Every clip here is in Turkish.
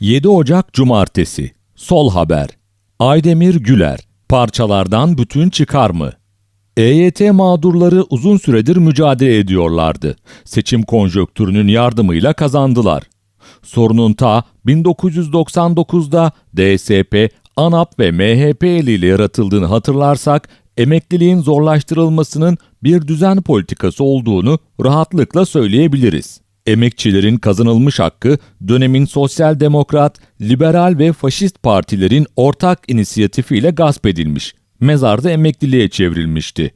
7 Ocak Cumartesi Sol Haber Aydemir Güler Parçalardan bütün çıkar mı? EYT mağdurları uzun süredir mücadele ediyorlardı. Seçim konjöktürünün yardımıyla kazandılar. Sorunun ta 1999'da DSP, ANAP ve MHP eliyle yaratıldığını hatırlarsak emekliliğin zorlaştırılmasının bir düzen politikası olduğunu rahatlıkla söyleyebiliriz. Emekçilerin kazanılmış hakkı dönemin sosyal demokrat, liberal ve faşist partilerin ortak inisiyatifiyle gasp edilmiş, mezarda emekliliğe çevrilmişti.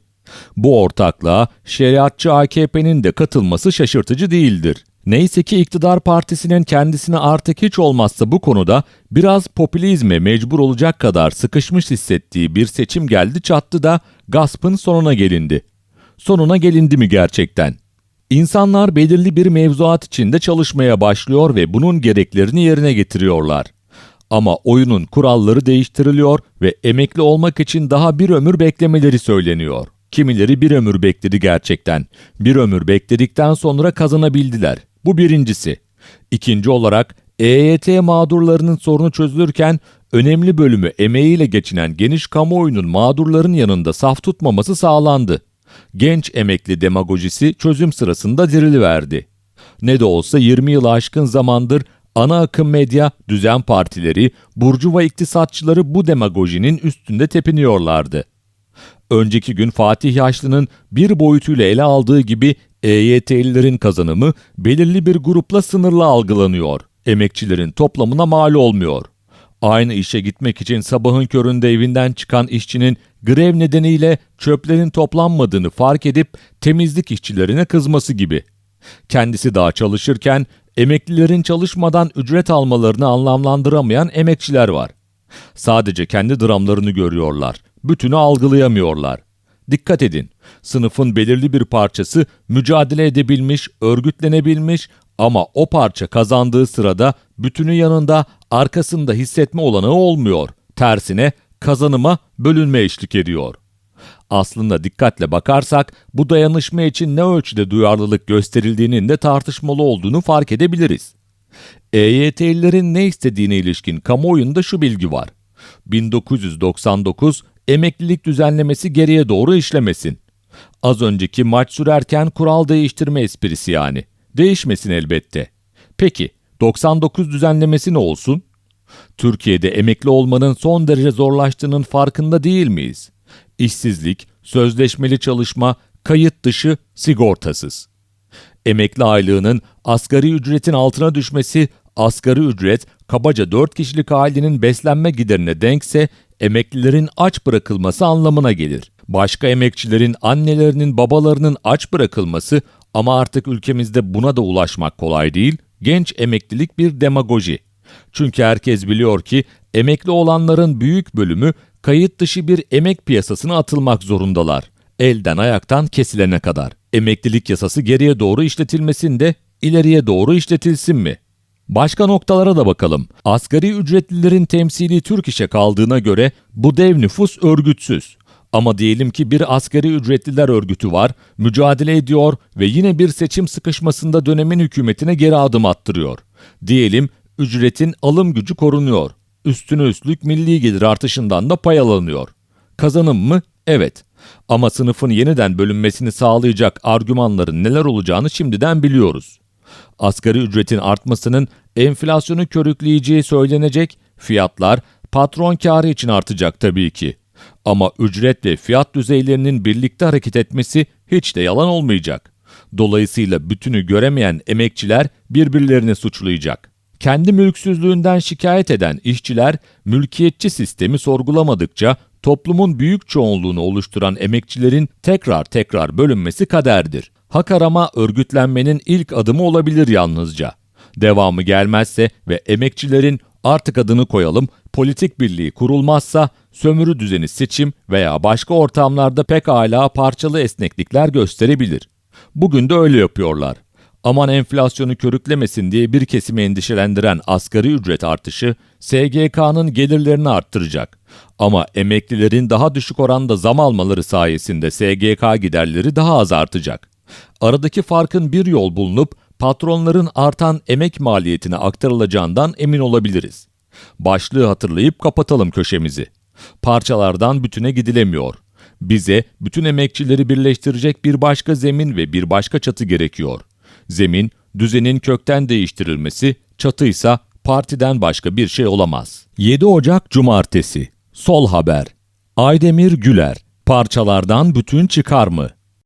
Bu ortaklığa şeriatçı AKP'nin de katılması şaşırtıcı değildir. Neyse ki iktidar partisinin kendisine artık hiç olmazsa bu konuda biraz popülizme mecbur olacak kadar sıkışmış hissettiği bir seçim geldi çattı da gaspın sonuna gelindi. Sonuna gelindi mi gerçekten? İnsanlar belirli bir mevzuat içinde çalışmaya başlıyor ve bunun gereklerini yerine getiriyorlar. Ama oyunun kuralları değiştiriliyor ve emekli olmak için daha bir ömür beklemeleri söyleniyor. Kimileri bir ömür bekledi gerçekten. Bir ömür bekledikten sonra kazanabildiler. Bu birincisi. İkinci olarak EYT mağdurlarının sorunu çözülürken önemli bölümü emeğiyle geçinen geniş kamuoyunun mağdurların yanında saf tutmaması sağlandı. Genç emekli demagojisi çözüm sırasında diriliverdi. Ne de olsa 20 yılı aşkın zamandır ana akım medya, düzen partileri, burjuva iktisatçıları bu demagojinin üstünde tepiniyorlardı. Önceki gün Fatih Yaşlı'nın bir boyutuyla ele aldığı gibi EYT'lilerin kazanımı belirli bir grupla sınırlı algılanıyor. Emekçilerin toplamına mal olmuyor. Aynı işe gitmek için sabahın köründe evinden çıkan işçinin grev nedeniyle çöplerin toplanmadığını fark edip temizlik işçilerine kızması gibi. Kendisi daha çalışırken emeklilerin çalışmadan ücret almalarını anlamlandıramayan emekçiler var. Sadece kendi dramlarını görüyorlar. Bütünü algılayamıyorlar. Dikkat edin, sınıfın belirli bir parçası mücadele edebilmiş, örgütlenebilmiş ama o parça kazandığı sırada bütünü yanında arkasında hissetme olanağı olmuyor. Tersine kazanıma bölünme eşlik ediyor. Aslında dikkatle bakarsak bu dayanışma için ne ölçüde duyarlılık gösterildiğinin de tartışmalı olduğunu fark edebiliriz. EYT'lilerin ne istediğine ilişkin kamuoyunda şu bilgi var. 1999 emeklilik düzenlemesi geriye doğru işlemesin. Az önceki maç sürerken kural değiştirme esprisi yani. Değişmesin elbette. Peki 99 düzenlemesi ne olsun? Türkiye'de emekli olmanın son derece zorlaştığının farkında değil miyiz? İşsizlik, sözleşmeli çalışma, kayıt dışı, sigortasız. Emekli aylığının asgari ücretin altına düşmesi, asgari ücret kabaca 4 kişilik ailenin beslenme giderine denkse emeklilerin aç bırakılması anlamına gelir. Başka emekçilerin annelerinin babalarının aç bırakılması ama artık ülkemizde buna da ulaşmak kolay değil. Genç emeklilik bir demagoji. Çünkü herkes biliyor ki emekli olanların büyük bölümü kayıt dışı bir emek piyasasına atılmak zorundalar. Elden ayaktan kesilene kadar. Emeklilik yasası geriye doğru işletilmesin de ileriye doğru işletilsin mi? Başka noktalara da bakalım. Asgari ücretlilerin temsili Türk işe kaldığına göre bu dev nüfus örgütsüz. Ama diyelim ki bir asgari ücretliler örgütü var, mücadele ediyor ve yine bir seçim sıkışmasında dönemin hükümetine geri adım attırıyor. Diyelim ücretin alım gücü korunuyor. Üstüne üstlük milli gelir artışından da pay alınıyor. Kazanım mı? Evet. Ama sınıfın yeniden bölünmesini sağlayacak argümanların neler olacağını şimdiden biliyoruz. Asgari ücretin artmasının enflasyonu körükleyeceği söylenecek, fiyatlar patron karı için artacak tabii ki. Ama ücret ve fiyat düzeylerinin birlikte hareket etmesi hiç de yalan olmayacak. Dolayısıyla bütünü göremeyen emekçiler birbirlerini suçlayacak. Kendi mülksüzlüğünden şikayet eden işçiler mülkiyetçi sistemi sorgulamadıkça toplumun büyük çoğunluğunu oluşturan emekçilerin tekrar tekrar bölünmesi kaderdir. Hak arama örgütlenmenin ilk adımı olabilir yalnızca. Devamı gelmezse ve emekçilerin artık adını koyalım politik birliği kurulmazsa sömürü düzeni seçim veya başka ortamlarda pek hala parçalı esneklikler gösterebilir. Bugün de öyle yapıyorlar. Aman enflasyonu körüklemesin diye bir kesimi endişelendiren asgari ücret artışı SGK'nın gelirlerini arttıracak. Ama emeklilerin daha düşük oranda zam almaları sayesinde SGK giderleri daha az artacak. Aradaki farkın bir yol bulunup patronların artan emek maliyetine aktarılacağından emin olabiliriz. Başlığı hatırlayıp kapatalım köşemizi. Parçalardan bütüne gidilemiyor. Bize bütün emekçileri birleştirecek bir başka zemin ve bir başka çatı gerekiyor. Zemin, düzenin kökten değiştirilmesi, çatıysa partiden başka bir şey olamaz. 7 Ocak Cumartesi Sol Haber Aydemir Güler Parçalardan bütün çıkar mı?